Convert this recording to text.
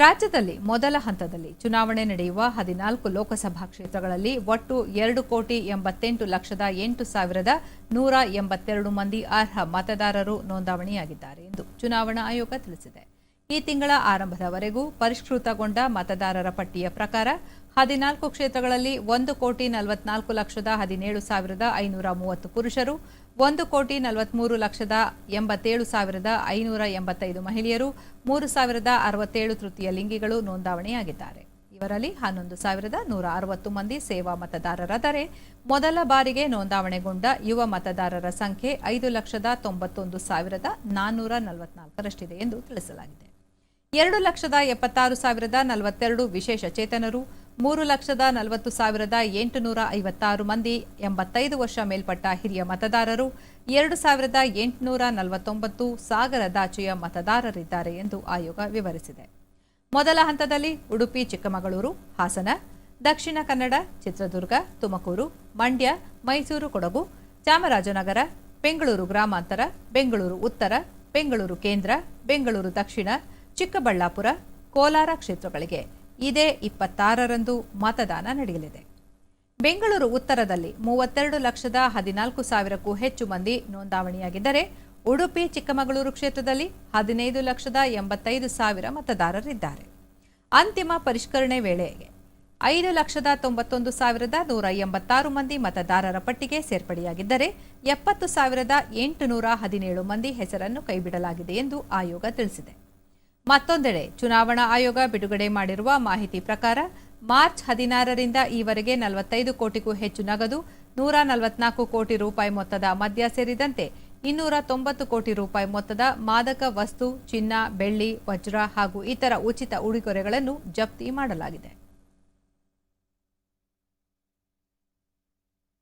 ರಾಜ್ಯದಲ್ಲಿ ಮೊದಲ ಹಂತದಲ್ಲಿ ಚುನಾವಣೆ ನಡೆಯುವ ಹದಿನಾಲ್ಕು ಲೋಕಸಭಾ ಕ್ಷೇತ್ರಗಳಲ್ಲಿ ಒಟ್ಟು ಎರಡು ಕೋಟಿ ಎಂಬತ್ತೆಂಟು ಲಕ್ಷದ ಎಂಟು ಸಾವಿರದ ನೂರ ಎಂಬತ್ತೆರಡು ಮಂದಿ ಅರ್ಹ ಮತದಾರರು ನೋಂದಾವಣಿಯಾಗಿದ್ದಾರೆ ಎಂದು ಚುನಾವಣಾ ಆಯೋಗ ತಿಳಿಸಿದೆ. ಈ ತಿಂಗಳ ಆರಂಭದವರೆಗೂ ಪರಿಷ್ಕೃತಗೊಂಡ ಮತದಾರರ ಪಟ್ಟಿಯ ಪ್ರಕಾರ ಹದಿನಾಲ್ಕು ಕ್ಷೇತ್ರಗಳಲ್ಲಿ ಒಂದು ಕೋಟಿ ನಲವತ್ನಾಲ್ಕು ಲಕ್ಷದ ಹದಿನೇಳು ಸಾವಿರದ ಐನೂರ ಮೂವತ್ತು ಪುರುಷರು, ಒಂದು ಕೋಟಿ ನಲವತ್ಮೂರು ಲಕ್ಷದ ಎಂಬತ್ತೇಳು ಸಾವಿರದ ಐನೂರ ಎಂಬತ್ತೈದು ಮಹಿಳೆಯರು, ಮೂರು ಸಾವಿರದ ಅರವತ್ತೇಳು ತೃತೀಯ ಲಿಂಗಿಗಳು ನೋಂದಾವಣೆಯಾಗಿದ್ದಾರೆ. ಇವರಲ್ಲಿ ಹನ್ನೊಂದು ಸಾವಿರದ ನೂರ ಅರವತ್ತು ಮಂದಿ ಸೇವಾ ಮತದಾರರಾದರೆ, ಮೊದಲ ಬಾರಿಗೆ ನೋಂದಾವಣೆಗೊಂಡ ಯುವ ಮತದಾರರ ಸಂಖ್ಯೆ ಐದು ಲಕ್ಷದ ತೊಂಬತ್ತೊಂದು ಸಾವಿರದ ನಾನ್ನೂರ ನಲವತ್ನಾಲ್ಕರಷ್ಟಿದೆ ಎಂದು ತಿಳಿಸಲಾಗಿದೆ. ಎರಡು ಲಕ್ಷದ ಎಪ್ಪತ್ತಾರು ಸಾವಿರದ ನಲವತ್ತೆರಡು ವಿಶೇಷ ಚೇತನರು ಮೂರು ಲಕ್ಷದ ನಲವತ್ತು ಸಾವಿರದ ಎಂಟುನೂರ ಐವತ್ತಾರು ಮಂದಿ ಎಂಬತ್ತೈದು ವರ್ಷ ಮೇಲ್ಪಟ್ಟ ಹಿರಿಯ ಮತದಾರರು ಎರಡು ಸಾವಿರದ ಎಂಟುನೂರ ನಲವತ್ತೊಂಬತ್ತು ಸಾಗರದಾಚೆಯ ಮತದಾರರಿದ್ದಾರೆ ಎಂದು ಆಯೋಗ ವಿವರಿಸಿದೆ. ಮೊದಲ ಹಂತದಲ್ಲಿ ಉಡುಪಿ, ಚಿಕ್ಕಮಗಳೂರು, ಹಾಸನ, ದಕ್ಷಿಣ ಕನ್ನಡ, ಚಿತ್ರದುರ್ಗ, ತುಮಕೂರು, ಮಂಡ್ಯ, ಮೈಸೂರು, ಕೊಡಗು, ಚಾಮರಾಜನಗರ, ಬೆಂಗಳೂರು ಗ್ರಾಮಾಂತರ, ಬೆಂಗಳೂರು ಉತ್ತರ, ಬೆಂಗಳೂರು ಕೇಂದ್ರ, ಬೆಂಗಳೂರು ದಕ್ಷಿಣ, ಚಿಕ್ಕಬಳ್ಳಾಪುರ, ಕೋಲಾರ ಕ್ಷೇತ್ರಗಳಿಗೆ ಇದೇ ಇಪ್ಪತ್ತಾರರಂದು ಮತದಾನ ನಡೆಯಲಿದೆ. ಬೆಂಗಳೂರು ಉತ್ತರದಲ್ಲಿ ಮೂವತ್ತೆರಡು ಲಕ್ಷದ ಹದಿನಾಲ್ಕು ಸಾವಿರಕ್ಕೂ ಹೆಚ್ಚು ಮಂದಿ ನೋಂದಾವಣಿಯಾಗಿದ್ದರೆ, ಉಡುಪಿ, ಚಿಕ್ಕಮಗಳೂರು ಕ್ಷೇತ್ರದಲ್ಲಿ ಹದಿನೈದು ಲಕ್ಷದ ಎಂಬತ್ತೈದು ಸಾವಿರ ಮತದಾರರಿದ್ದಾರೆ. ಅಂತಿಮ ಪರಿಷ್ಕರಣೆ ವೇಳೆಗೆ ಐದು ಲಕ್ಷದ ತೊಂಬತ್ತೊಂದು ಸಾವಿರದ ನೂರ ಎಂಬತ್ತಾರು ಮಂದಿ ಮತದಾರರ ಪಟ್ಟಿಗೆ ಸೇರ್ಪಡೆಯಾಗಿದ್ದರೆ, ಎಪ್ಪತ್ತು ಸಾವಿರದ ಎಂಟುನೂರ ಹದಿನೇಳು ಮಂದಿ ಹೆಸರನ್ನು ಕೈಬಿಡಲಾಗಿದೆ ಎಂದು ಆಯೋಗ ತಿಳಿಸಿದೆ. ಮತ್ತೊಂದೆಡೆ ಚುನಾವಣಾ ಆಯೋಗ ಬಿಡುಗಡೆ ಮಾಡಿರುವ ಮಾಹಿತಿ ಪ್ರಕಾರ ಮಾರ್ಚ್ ಹದಿನಾರರಿಂದ ಈವರೆಗೆ ನಲವತ್ತೈದು ಕೋಟಿಗೂ ಹೆಚ್ಚು ನಗದು, ನೂರ ನಲವತ್ನಾಲ್ಕು ಕೋಟಿ ರೂಪಾಯಿ ಮೊತ್ತದ ಮದ್ಯ ಸೇರಿದಂತೆ ಇನ್ನೂರ ತೊಂಬತ್ತು ಕೋಟಿ ರೂಪಾಯಿ ಮೊತ್ತದ ಮಾದಕ ವಸ್ತು, ಚಿನ್ನ, ಬೆಳ್ಳಿ, ವಜ್ರ ಹಾಗೂ ಇತರ ಉಚಿತ ಉಡುಗೊರೆಗಳನ್ನು ಜಪ್ತಿ ಮಾಡಲಾಗಿದೆ.